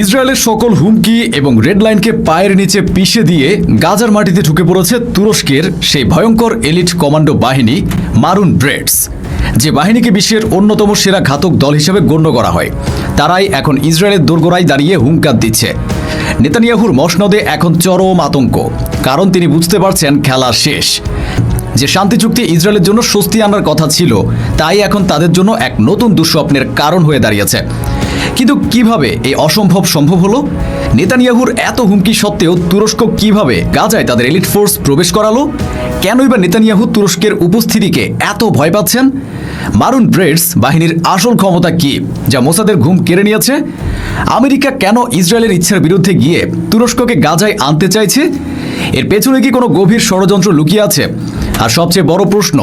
ইসরায়েলের সকল হুমকি এবং রেড লাইনকে পায়ের নিচে পিষে দিয়ে গাজার মাটিতে ঢুকে পড়েছে তুরস্কের সেই ভয়ঙ্কর এলিট কমান্ডো বাহিনী, মারুন ব্রেডস যে বাহিনীকে বিশ্বের অন্যতম সেরা ঘাতক দল হিসেবে গণ্য করা হয়, তারাই এখন ইসরায়েলের দোরগোড়ায় দাঁড়িয়ে হুঙ্কার দিচ্ছে। নেতানিয়াহুর মসনদে এখন চরম আতঙ্ক, কারণ তিনি বুঝতে পারছেন খেলা শেষ। যে শান্তি চুক্তি ইসরায়েলের জন্য স্বস্তি আনার কথা ছিল, তাই এখন তাদের জন্য এক নতুন দুঃস্বপ্নের কারণ হয়ে দাঁড়িয়েছে। কিন্তু কীভাবে এই অসম্ভব সম্ভব হলো? নেতানিয়াহুর এত হুমকি সত্ত্বেও তুরস্ক কীভাবে গাজায় তাদের এলিট ফোর্স প্রবেশ করালো? কেনই বা নেতানিয়াহু তুরস্কের উপস্থিতিকে এত ভয় পাচ্ছেন? মারুন ব্রেডস বাহিনীর আসল ক্ষমতা কি, যা মোসাদের ঘুম কেড়ে নিয়েছে? আমেরিকা কেন ইসরায়েলের ইচ্ছার বিরুদ্ধে গিয়ে তুরস্ককে গাজায় আনতে চাইছে? এর পেছনে কি কোনো গভীর ষড়যন্ত্র লুকিয়ে আছে? আর সবচেয়ে বড় প্রশ্ন,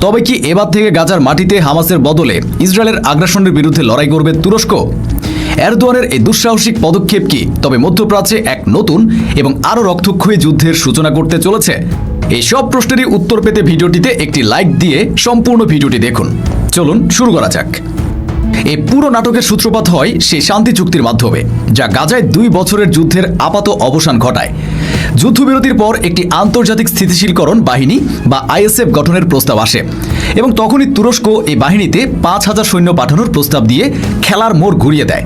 তবে কি এবার থেকে গাজার মাটিতে হামাসের বদলে ইসরায়েলের আগ্রাসনের বিরুদ্ধে লড়াই করবে তুরস্ক? এরদোয়ানের এই দুঃসাহসিক পদক্ষেপ কি? তবে মধ্যপ্রাচ্যে এক নতুন এবং আরও রক্তক্ষয়ী যুদ্ধের সূচনা করতে চলেছে। এই সব প্রশ্নেরই উত্তর পেতে ভিডিওটিতে একটি লাইক দিয়ে সম্পূর্ণ ভিডিওটি দেখুন। চলুন শুরু করা যাক। এই পুরো নাটকের সূত্রপাত হয় সেই শান্তি চুক্তির মাধ্যমে, যা গাজায় দুই বছরের যুদ্ধের আপাত অবসান ঘটায়। যুদ্ধবিরতির পর একটি আন্তর্জাতিক স্থিতিশীলকরণ বাহিনী বা আইএসএফ গঠনের প্রস্তাব আসে এবং তখনই তুরস্ক এই বাহিনীতে পাঁচ হাজার সৈন্য পাঠানোর প্রস্তাব দিয়ে খেলার মোড় ঘুরিয়ে দেয়।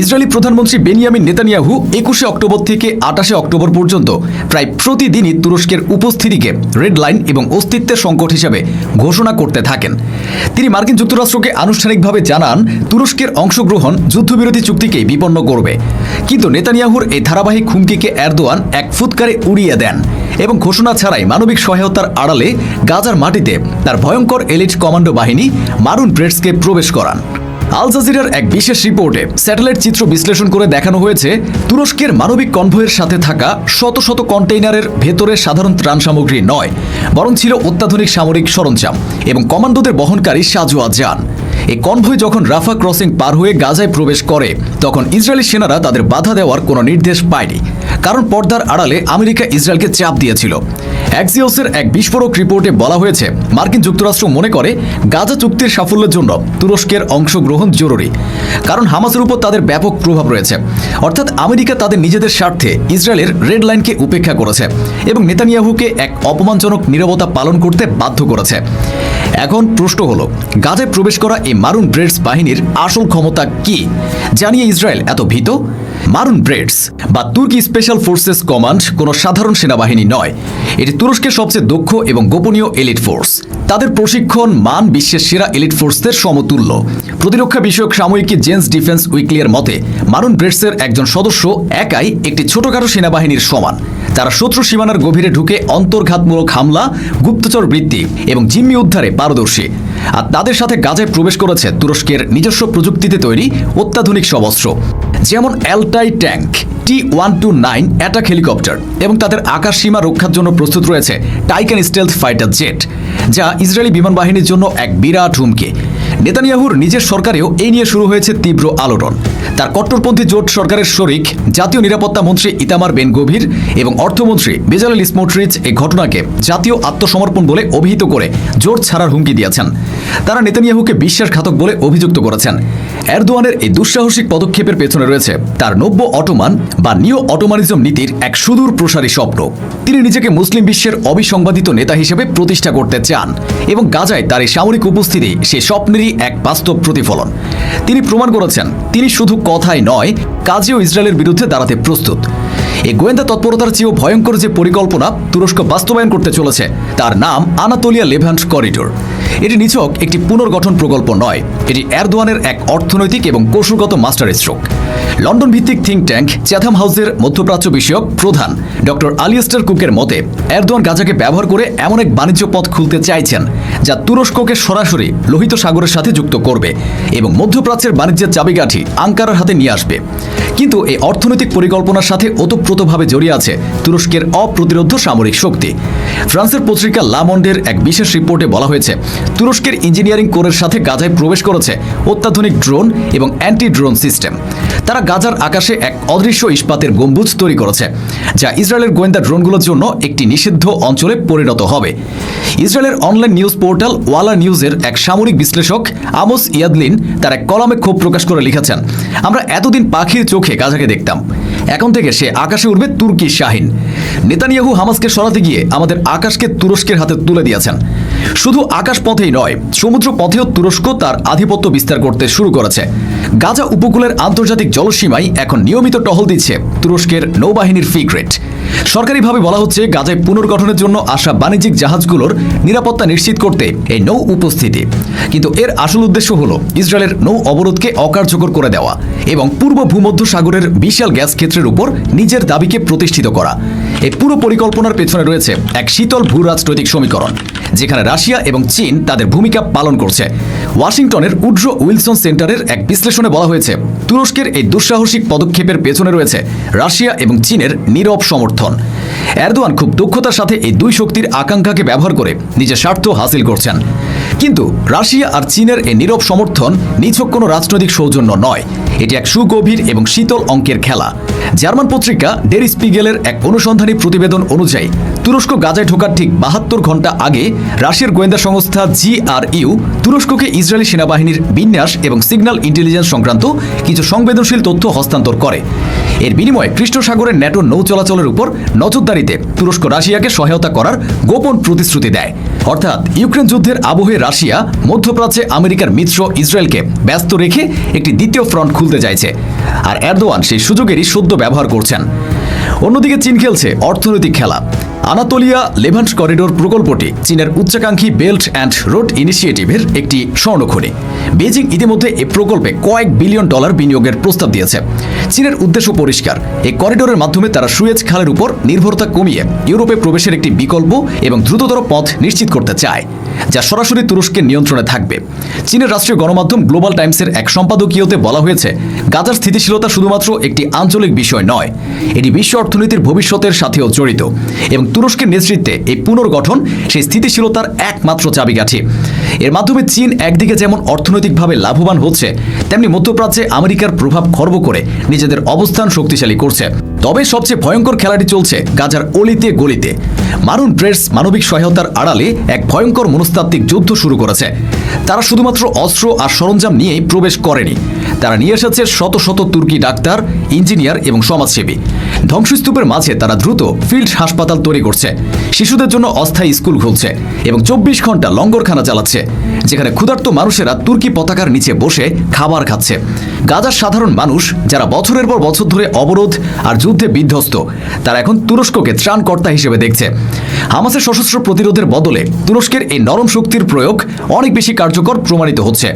ইসরায়েলি প্রধানমন্ত্রী বেনিয়ামিন নেতানিয়াহু একুশে অক্টোবর থেকে আটাশে অক্টোবর পর্যন্ত প্রায় প্রতিদিনই তুরস্কের উপস্থিতিকে রেড লাইন এবং অস্তিত্বের সংকট হিসেবে ঘোষণা করতে থাকেন। তিনি মার্কিন যুক্তরাষ্ট্রকে আনুষ্ঠানিকভাবে জানান, তুরস্কের অংশগ্রহণ যুদ্ধবিরোধী চুক্তিকে বিপন্ন করবে। কিন্তু নেতানিয়াহুর এই ধারাবাহিক হুমকিকে এরদোয়ান এক ফুৎকারে উড়িয়ে দেন এবং ঘোষণা ছাড়াই মানবিক সহায়তার আড়ালে গাজার মাটিতে তার ভয়ঙ্কর এলিট কমান্ডো বাহিনী মারুন ব্রেডসকে প্রবেশ করান। আল জাজিরার এক বিশেষ রিপোর্টে স্যাটেলাইট চিত্র বিশ্লেষণ করে দেখানো হয়েছে, তুরস্কের মানবিক কনভয়ের সাথে থাকা শত শত কন্টেইনারের ভেতরে সাধারণ ত্রাণ সামগ্রী নয়, বরং ছিল অত্যাধুনিক সামরিক সরঞ্জাম এবং কমান্ডোদের বহনকারী সাজোয়া যান এই কনভয় যখন রাফা ক্রসিং পার হয়ে গাজায় প্রবেশ করে, তখন ইসরায়েলি সেনারা তাদের বাধা দেওয়ার কোনো নির্দেশ পায়নি, কারণ পর্দার আড়ালে আমেরিকা ইসরায়েলকে চাপ দিয়েছিল। অ্যাক্সিওসের এক বিস্ফোরক রিপোর্টে বলা হয়েছে, মার্কিন যুক্তরাষ্ট্র মনে করে গাজা চুক্তির সাফল্যের জন্য তুরস্কের অংশগ্রহণ জরুরি। কারণ হামাসের উপর তাদের ব্যাপক প্রভাব রয়েছে। অর্থাৎ আমেরিকা তাদের নিজেদের স্বার্থে ইসরায়েলের রেড লাইনকে উপেক্ষা করেছে এবং নেতানিয়াহুকে এক অপমানজনক নীরবতা পালন করতে বাধ্য করেছে। এখন প্রশ্ন হলো, গাজায় প্রবেশ করা এই মারুন ব্রেডস বাহিনীর আসল ক্ষমতা কি? জানিয়ে ইসরায়েল এত ভীত? মারুন ব্রেডস বা তুর্কি স্পেশাল ফোর্সেস কমান্ড কোনো সাধারণ সেনাবাহিনী নয়। এটি তুরস্কের সবচেয়ে দক্ষ এবং গোপনীয় এলিট ফোর্স। তাদের প্রশিক্ষণ, মান বিশ্বের সেরা এলিট ফোর্সদের সমতুল্য। প্রতিরক্ষা বিষয়ক সাময়িকী জেন্স ডিফেন্স উইকলিয়ার মতে, মারুন ব্রেডসের একজন সদস্য একাই একটি ছোটখাটো সেনাবাহিনীর সমান। তারা শত্রু সীমানার গভীরে ঢুকে অন্তর্ঘাতমূলক হামলা, গুপ্তচর বৃত্তি এবং জিম্মি উদ্ধারে পারদর্শী। আর তাদের সাথে গাজায় প্রবেশ করেছে তুরস্কের নিজস্ব প্রযুক্তিতে তৈরি অত্যাধুনিক সব অস্ত্র, যেমন Altay tank, T one two nine attack helicopter এবং তাদের আকাশ সীমা রক্ষার জন্য প্রস্তুত রয়েছে টাইকান স্টেলথ ফাইটার জেট, যা ইসরায়েলি বিমান বাহিনীর জন্য এক বিরাট হুমকি। নেতানিয়াহুর নিজের সরকারেও এই নিয়ে শুরু হয়েছে তীব্র আলোড়ন। তার কট্টরপন্থী জোট সরকারের শরিক, জাতীয় নিরাপত্তা মন্ত্রী ইতামার বেন গভীর এবং অর্থমন্ত্রী বেজালেল স্মোটরিচ এই ঘটনাকে জাতীয় আত্মসমর্পণ বলে অভিহিত করে জোট ছাড়ার হুমকি দিয়েছেন। তারা নেতানিয়াহুকে বিশ্বাসঘাতক বলে অভিযুক্ত করেছেন। এরদোয়ানের এই দুঃসাহসিক পদক্ষেপের পেছনে রয়েছে তার নব্য অটোমান বা নিও অটোমানিজম নীতির এক সুদূর প্রসারী স্বপ্ন। তিনি নিজেকে মুসলিম বিশ্বের অবিসংবাদিত নেতা হিসেবে প্রতিষ্ঠা করতে চান এবং গাজায় তার এই সামরিক উপস্থিতি সেই স্বপ্নেরই এক বাস্তব প্রতিফলন। তিনি প্রমাণ করেছেন, তিনি শুধু কথাই নয়, কাজেও ইসরায়েলের বিরুদ্ধে দাঁড়াতে প্রস্তুত। এই গোয়েন্দা তৎপরতার চেয়েও ভয়ঙ্কর যে পরিকল্পনা তুরস্ক বাস্তবায়ন করতে চলেছে, তার নাম আনাতোলিয়া লেভান্ট করিডোর। এটি নিছক একটি পুনর্গঠন প্রকল্প নয়। এটি এরদোয়ানের এক অর্থনৈতিক এবং কৌশলগত মাস্টার স্ট্রোক। লন্ডন ভিত্তিক থিঙ্ক ট্যাঙ্ক চ্যাথাম হাউসের মধ্যপ্রাচ্য বিষয়ক প্রধান ডক্টর আলিয়েস্টার কুকের মতে, এরদোয়ান গাজাকে ব্যবহার করে এমন এক বাণিজ্য পথ খুলতে চাইছেন যা তুরস্ককে সরাসরি লোহিত সাগরের সাথে যুক্ত করবে এবং মধ্যপ্রাচ্যের বাণিজ্যের চাবিকাঠি আঙ্কারার হাতে নিয়ে আসবে। কিন্তু এই অর্থনৈতিক পরিকল্পনার সাথে ওতপ্রোতভাবে জড়িয়ে আছে তুরস্কের অপ্রতিরোধ সামরিক শক্তি। ফ্রান্সের পত্রিকা লামন্ডের এক বিশেষ রিপোর্টে বলা হয়েছে তুরস্কের ইঞ্জিনিয়ারিং কোরের সাথে গাজায় প্রবেশ করেছে অত্যাধুনিক ড্রোন এবং অ্যান্টি ড্রোন সিস্টেম। তারা গাজার আকাশে এক অদৃশ্য ইস্পাতের গম্বুজ তৈরি করেছে, যা ইসরায়েলের গোয়েন্দা ড্রোনগুলোর জন্য একটি নিষিদ্ধ অঞ্চলে পরিণত হবে। ইসরায়েলের অনলাইন নিউজ পোর্টাল ওয়ালা নিউজের এক সামরিক বিশ্লেষক আমোস ইয়াদলিন তার এক কলামে ক্ষোভ প্রকাশ করে লিখেছেন, আমরা এতদিন পাখির চোখে গাজাকে দেখতাম। এখন থেকে সে আকাশে উঠবে তুর্কি শাহিন। নেতানিয়াহু হামাসকে সরাতে গিয়ে আমাদের আকাশকে তুরস্কের হাতে তুলে দিয়েছেন। শুধু আকাশ পথেই নয় সমুদ্র পথেও তুরস্ক তার আধিপত্য বিস্তার করতে শুরু করেছে। গাজা উপকূলের আন্তর্জাতিক জলসীমায় এখন নিয়মিত টহল দিচ্ছে তুরস্কের নৌবাহিনীর ফিগ্রেট। সরকারিভাবে বলা হচ্ছে গাজায় পুনর্গঠনের জন্য আসা বাণিজ্যিক জাহাজগুলোর নিরাপত্তা নিশ্চিত করতে এই নৌ উপস্থিতি। কিন্তু এর আসল উদ্দেশ্য হল ইসরায়েলের নৌ অবরোধকে অকার্যকর করে দেওয়া এবং পূর্ব ভূমধ্য সাগরের বিশাল গ্যাস ক্ষেত্রের উপর নিজের দাবিকে প্রতিষ্ঠিত করা। এই পুরো পরিকল্পনার পেছনে রয়েছে এক শীতল ভূ রাজনৈতিক সমীকরণ, যেখানে রাশিয়া এবং চীন তাদের ভূমিকা পালন করছে। ওয়াশিংটনের উড্রো উইলসন সেন্টারের এক বিশ্লেষণে বলা হয়েছে, তুরস্কের এই দুঃসাহসিক পদক্ষেপের পেছনে রয়েছে রাশিয়া এবং চীনের নীরব সমর্থন। এরদোয়ান খুব দক্ষতার সাথে এই দুই শক্তির আকাঙ্ক্ষাকে ব্যবহার করে নিজের স্বার্থ হাসিল করছেন। কিন্তু রাশিয়া আর চীনের এই নীরব সমর্থন নিছক কোনো রাজনৈতিক সৌজন্য নয়। এটি এক সুগভীর এবং শীতল অঙ্কের খেলা। জার্মান পত্রিকা ডেরি স্পিগেলের এক অনুসন্ধানী প্রতিবেদন অনুযায়ী তুরস্ক গাজায় ঢোকার ঠিক বাহাত্তর ঘণ্টা আগে রাশিয়ার গোয়েন্দা সংস্থা জিআরইউ তুরস্ককে ইসরায়েলি সেনাবাহিনীর বিন্যাস এবং সিগন্যাল ইন্টেলিজেন্স সংক্রান্ত কিছু সংবেদনশীল তথ্য হস্তান্তর করে। এর বিনিময়ে কৃষ্ণ সাগরের ন্যাটো নৌ চলাচলের উপর নজরদারিতে তুরস্ক রাশিয়াকে সহায়তা করার গোপন প্রতিশ্রুতি দেয়। অর্থাৎ ইউক্রেন যুদ্ধের আবহে রাশিয়া মধ্যপ্রাচ্যে আমেরিকার মিত্র ইসরায়েলকে ব্যস্ত রেখে একটি দ্বিতীয় ফ্রন্ট খুলতে চাইছে, আর এরদোয়ান সেই সুযোগেরই সদ্য ব্যবহার করছেন। অন্যদিকে চীন খেলছে অর্থনৈতিক খেলা। আনাতোলিয়া লেভান্ট করিডোর প্রকল্পটি চীনের উচ্চাকাঙ্ক্ষী বেল্ট অ্যান্ড রোড ইনিশিয়েটিভের একটি স্বর্ণখনি। বেজিং ইতিমধ্যে এই প্রকল্পে কয়েক বিলিয়ন ডলার বিনিয়োগের প্রস্তাব দিয়েছে। চীনের উদ্দেশ্য পরিষ্কার। এই করিডোরের মাধ্যমে তারা সুয়েজ খালের উপর নির্ভরতা কমিয়ে ইউরোপে প্রবেশের একটি বিকল্প এবং দ্রুততর পথ নিশ্চিত করতে চায়, যা সরাসরি তুরস্কের নিয়ন্ত্রণে থাকবে। চীনের রাষ্ট্রীয় গণমাধ্যম গ্লোবাল টাইমসের এক সম্পাদকীয়তে বলা হয়েছে গাজার স্থিতিশীলতা শুধুমাত্র একটি আঞ্চলিক বিষয় নয়, এটি বিশ্ব অর্থনীতির ভবিষ্যতের সাথেও জড়িত এবং তুরস্কের নেতৃত্বে এই পুনর্গঠন সেই স্থিতিশীলতার একমাত্র চাবিকাঠি। এর মাধ্যমে চীন একদিকে যেমন অর্থনৈতিকভাবে লাভবান হচ্ছে, তেমনি মধ্যপ্রাচ্যে আমেরিকার প্রভাব খর্ব করে নিজেদের অবস্থান শক্তিশালী করছে। তবে সবচেয়ে ভয়ঙ্কর খেলাটি চলছে গাজার অলিতে গলিতে। মারুন ড্রেস মানবিক সহায়তার আড়ালে এক ভয়ঙ্কর মনস্তাত্ত্বিক যুদ্ধ শুরু করেছে। তারা শুধুমাত্র অস্ত্র আর সরঞ্জাম নিয়েই প্রবেশ করেনি। তারা নিয়ে এসেছে শত শত তুর্কি ডাক্তার, ইঞ্জিনিয়ার এবং সমাজসেবী। ধ্বংসস্তূপের মাঝে তারা দ্রুত ফিল্ড হাসপাতাল তৈরি করছে। শিশুদের জন্য অস্থায়ী স্কুল খুলছে এবং চব্বিশ ঘণ্টা লঙ্গরখানা চালাচ্ছে, যেখানে ক্ষুধার্ত মানুষেরা তুর্কি পতাকার নিচে বসে খাবার খাচ্ছে। গাজার সাধারণ মানুষ, যারা বছরের পর বছর ধরে অবরোধ আর যুদ্ধে বিধ্বস্ত, তারা এখন তুরস্ককে ত্রাণকর্তা হিসেবে দেখছে। হামাসের সশস্ত্র প্রতিরোধের বদলে তুরস্কের এই নরম শক্তির প্রয়োগ অনেক বেশি কার্যকর প্রমাণিত হচ্ছে।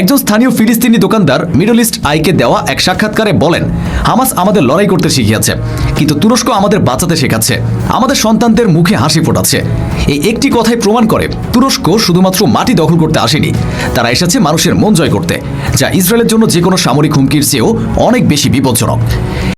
একজন স্থানীয় ফিলিস্তিনি দোকানদার মিডল ইস্ট আইকে দেওয়া এক সাক্ষাৎকারে বলেন, হামাস আমাদের লড়াই করতে শিখিয়েছে। কিন্তু তুরস্ক আমাদের বাঁচাতে শেখাচ্ছে। আমাদের সন্তানদের মুখে হাসি ফোটাচ্ছে। এই একটি কথাই প্রমাণ করে, তুরস্ক শুধুমাত্র মাটি দখল করতে আসেনি। তারা এসেছে মানুষের মন জয় করতে, যা ইসরায়েলের জন্য যে কোনো সামরিক হুমকির চেয়েও অনেক বেশি বিপজ্জনক।